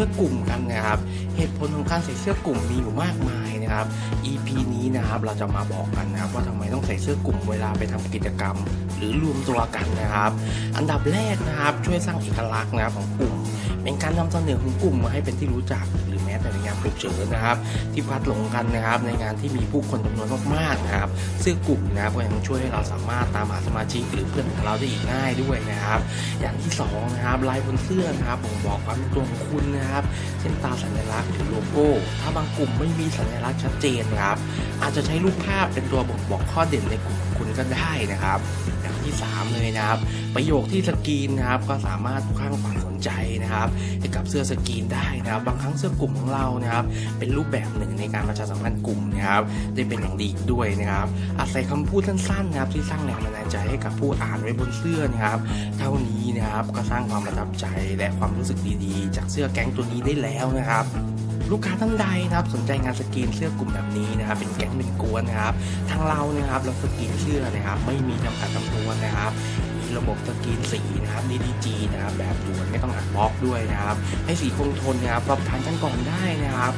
สื้อกลุ่มกันนะครับ เหตุผลของการใส่เสื้อกลุ่มมีอยู่มากมายนะครับ EP นี้นะครับเราจะมาบอกกันนะครับว่าทำไมต้องใส่เสื้อกลุ่มเวลาไปทำกิจกรรม หรือรวมตัวกันนะครับ อันดับแรกนะครับช่วยสร้างเอกลักษณ์นะครับของกลุ่ม เป็นการนำเสนอของกลุ่มมาให้เป็นที่รู้จักหรือแม้แต่ในานฉุกเฉินนะครับ ที่พัดหลงกันนะครับ ในงานที่มีผู้คนจำนวนมากๆนะครับเสื้อกลุ่มนะครับก็ยังช่วยให้เราสามารถตามหาสมาชิกหรือเพื่อนของเราได้อีกง่ายด้วยนะครับ อย่างที่สองนะครับลายบนเสื้อนะครับบ่งบอกความเป็นตัวของคุณนะครับ เช่นตาสัญลักษณ์หรือโลโก้ ถ้าบางกลุ่มไม่มีสัญลักษณ์ชัดเจนนะครับ อาจจะใช้รูปภาพเป็นตัวบ่งบอกข้อเด่นในกลุ่มของคุณก็ได้นะครับ อย่างที่สามเลยนะครับ ประโยคที่สกรีนนะครับก็สามารถสร้างความส ใจนะครับให้กับเสื้อสกรีนได้นะครับ บางครั้งเสื้อกลุ่มของเรานะครับ เป็นรูปแบบหนึ่งในการประชาสัมพันธ์กลุ่มนะครับ ได้เป็นอย่างดีด้วยนะครับ อาศัยคำพูดสั้นๆนะครับ ที่สร้างแรงบันดาลใจให้กับผู้อ่านไว้บนเสื้อนะครับ เท่านี้นะครับก็สร้างความประทับใจและความรู้สึกดีๆ จากเสื้อแก๊งตัวนี้ได้แล้วนะครับลูกค้าท่านใดนะครับสนใจงานสกรีนเสื้อกลุ่มแบบนี้นะครับเป็นแก๊งเป็นกวนนะครับทางเรานะครับเราสกรีนเสื้อนะครับไม่มีจำกัดจำนวนนะครับ ระบบสกรีนสีนะครับ DDG นะครับ แบบด่วนไม่ต้องอัดบล็อกด้วยนะครับ ให้สีคงทนนะครับปรับผ่านกันก่อนได้นะครับ